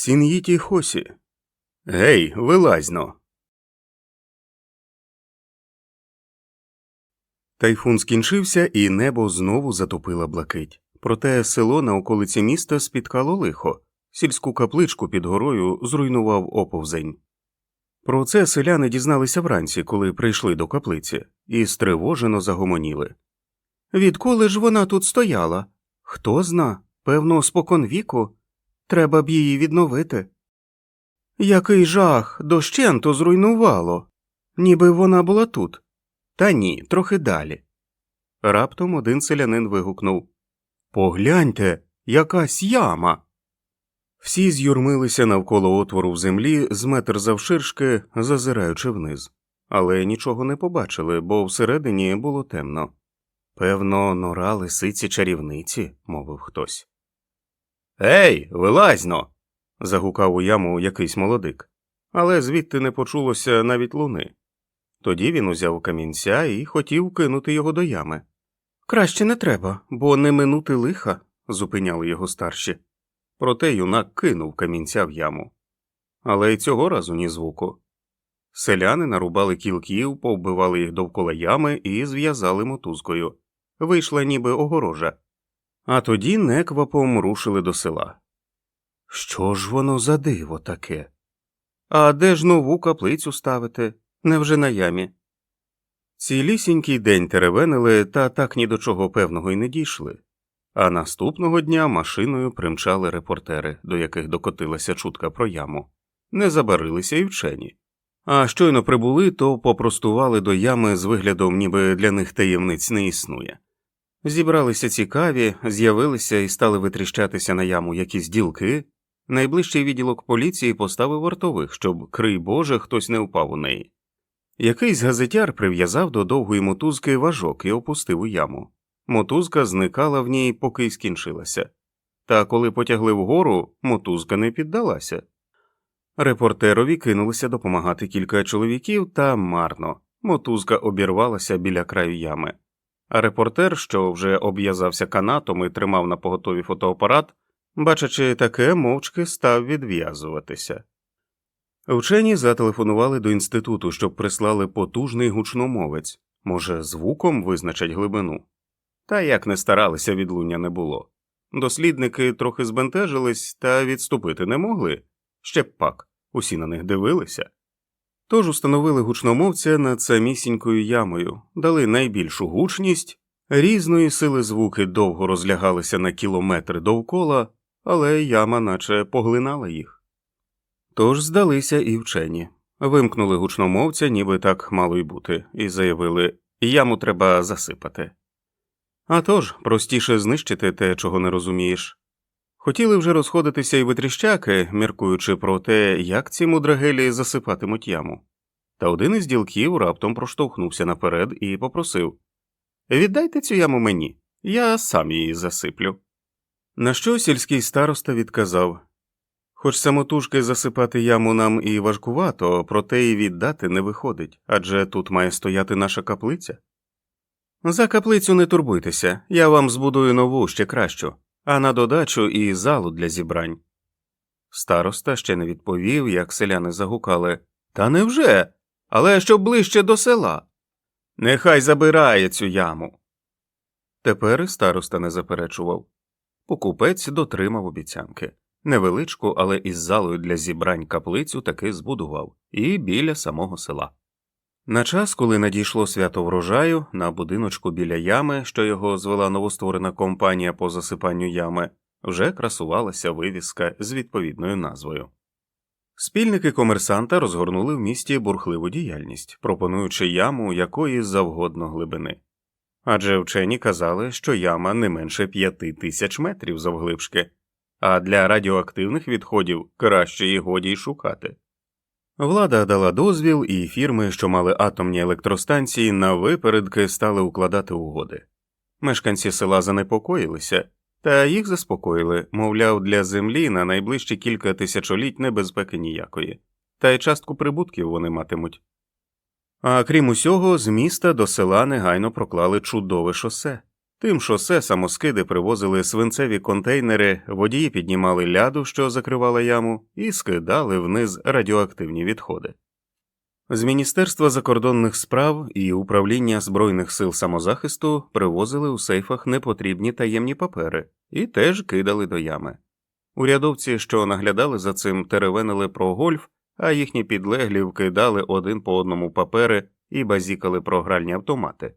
Сін'їті Хосі. Гей, вилазьно. Тайфун скінчився, і небо знову затопила блакить. Проте село на околиці міста спіткало лихо, сільську капличку під горою зруйнував оповзень. Про це селяни дізналися вранці, коли прийшли до каплиці, і стривожено загомоніли. Відколи ж вона тут стояла? Хто зна, певно, спокон віку. Треба б її відновити. Який жах, дощенту зруйнувало. Ніби вона була тут. Та ні, трохи далі. Раптом один селянин вигукнув Погляньте, якась яма. Всі з'юрмилися навколо отвору в землі з метр завширшки, зазираючи вниз, але нічого не побачили, бо всередині було темно. Певно, нора лисиці чарівниці, мовив хтось. Ей, вилазьно. загукав у яму якийсь молодик, але звідти не почулося навіть луни. Тоді він узяв камінця і хотів кинути його до ями. Краще не треба, бо не минути лиха, зупиняли його старші. Проте юнак кинув камінця в яму. Але й цього разу ні звуку. Селяни нарубали кілків, повбивали їх довкола ями і зв'язали мотузкою. Вийшла ніби огорожа. А тоді неквапом рушили до села. Що ж воно за диво таке? А де ж нову каплицю ставити? Невже на ямі? Цілісінький день теревенили та так ні до чого певного й не дійшли. А наступного дня машиною примчали репортери, до яких докотилася чутка про яму, не забарилися і вчені. А щойно прибули, то попростували до ями з виглядом, ніби для них таємниць не існує. Зібралися цікаві, з'явилися і стали витріщатися на яму якісь ділки. Найближчий відділок поліції поставив вартових, щоб, крий Боже, хтось не впав у неї. Якийсь газетяр прив'язав до довгої мотузки важок і опустив у яму. Мотузка зникала в ній, поки й скінчилася. Та коли потягли вгору, мотузка не піддалася. Репортерові кинулися допомагати кілька чоловіків, та марно мотузка обірвалася біля краю ями. А репортер, що вже обв'язався канатом і тримав на поготові фотоапарат, бачачи таке, мовчки став відв'язуватися. Вчені зателефонували до інституту, щоб прислали потужний гучномовець, може, звуком визначать глибину. Та як не старалися, відлуння не було. Дослідники трохи збентежились та відступити не могли, ще б пак, усі на них дивилися. Тож установили гучномовця над самісінькою ямою, дали найбільшу гучність, різної сили звуки довго розлягалися на кілометри довкола, але яма наче поглинала їх. Тож здалися і вчені, вимкнули гучномовця, ніби так мало й бути, і заявили яму треба засипати. А тож, простіше знищити те, чого не розумієш. Хотіли вже розходитися і витріщаки, міркуючи про те, як ці мудрагелі засипатимуть яму. Та один із ділків раптом проштовхнувся наперед і попросив Віддайте цю яму мені, я сам її засиплю. На що сільський староста відказав Хоч самотужки засипати яму нам і важкувато, проте і віддати не виходить адже тут має стояти наша каплиця. За каплицю не турбуйтеся, я вам збудую нову ще кращу, а на додачу і залу для зібрань. Староста ще не відповів, як селяни загукали Та невже? Але щоб ближче до села. Нехай забирає цю яму. Тепер староста не заперечував. Покупець дотримав обіцянки. Невеличку, але із залою для зібрань каплицю таки збудував і біля самого села. На час, коли надійшло свято врожаю, на будиночку біля ями, що його звела новостворена компанія по засипанню ями, вже красувалася вивіска з відповідною назвою. Спільники комерсанта розгорнули в місті бурхливу діяльність, пропонуючи яму якої завгодно глибини. Адже вчені казали, що яма не менше п'яти тисяч метрів завглибшки, а для радіоактивних відходів краще і годі й шукати. Влада дала дозвіл, і фірми, що мали атомні електростанції, на випередки стали укладати угоди. Мешканці села занепокоїлися, та їх заспокоїли, мовляв, для землі на найближчі кілька тисячоліть небезпеки ніякої, та й частку прибутків вони матимуть. А крім усього, з міста до села негайно проклали чудове шосе. Тим шосе самоскиди привозили свинцеві контейнери, водії піднімали ляду, що закривала яму, і скидали вниз радіоактивні відходи. З Міністерства закордонних справ і управління Збройних сил самозахисту привозили у сейфах непотрібні таємні папери і теж кидали до ями. Урядовці, що наглядали за цим, теревенили про гольф, а їхні підлеглі вкидали один по одному папери і базікали про гральні автомати.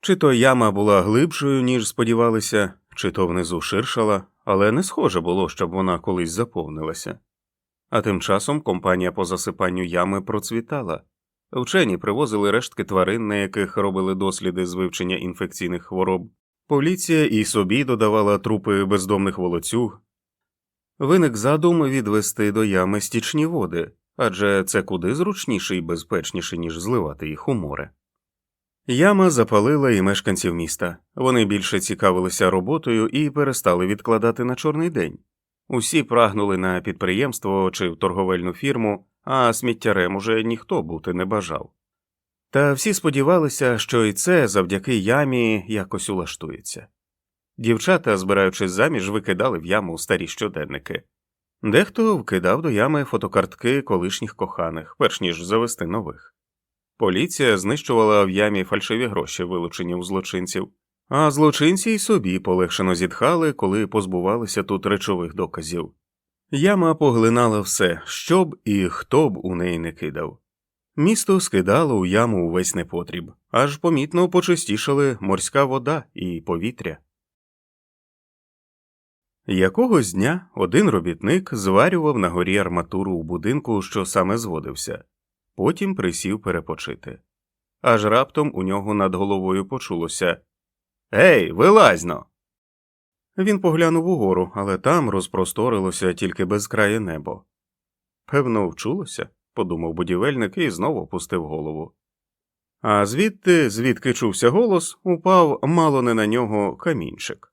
Чи то яма була глибшою, ніж сподівалися, чи то внизу ширшала, але не схоже було, щоб вона колись заповнилася. А тим часом компанія по засипанню ями процвітала. Вчені привозили рештки тварин, на яких робили досліди з вивчення інфекційних хвороб. Поліція і собі додавала трупи бездомних волоцюг. Виник задум відвести до ями стічні води, адже це куди зручніше і безпечніше, ніж зливати їх у море. Яма запалила і мешканців міста. Вони більше цікавилися роботою і перестали відкладати на чорний день. Усі прагнули на підприємство чи в торговельну фірму, а сміттярем уже ніхто бути не бажав. Та всі сподівалися, що і це завдяки ямі якось улаштується. Дівчата, збираючись заміж, викидали в яму старі щоденники. Дехто вкидав до ями фотокартки колишніх коханих, перш ніж завести нових. Поліція знищувала в ямі фальшиві гроші, вилучені у злочинців, а злочинці й собі полегшено зітхали, коли позбувалися тут речових доказів. Яма поглинала все, що б і хто б у неї не кидав. Місто скидало у яму увесь непотріб, аж помітно почистішали морська вода і повітря. Якогось дня один робітник зварював на горі арматуру у будинку, що саме зводився, потім присів перепочити. Аж раптом у нього над головою почулося Гей, вилазьно. Він поглянув угору, але там розпросторилося тільки безкрає небо. Певно, вчулося, подумав будівельник і знову опустив голову. А звідти, звідки чувся голос, упав мало не на нього камінчик.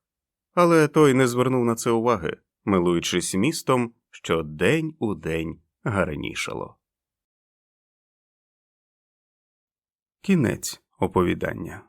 Але той не звернув на це уваги, милуючись містом, що день у день гарнішало. Кінець оповідання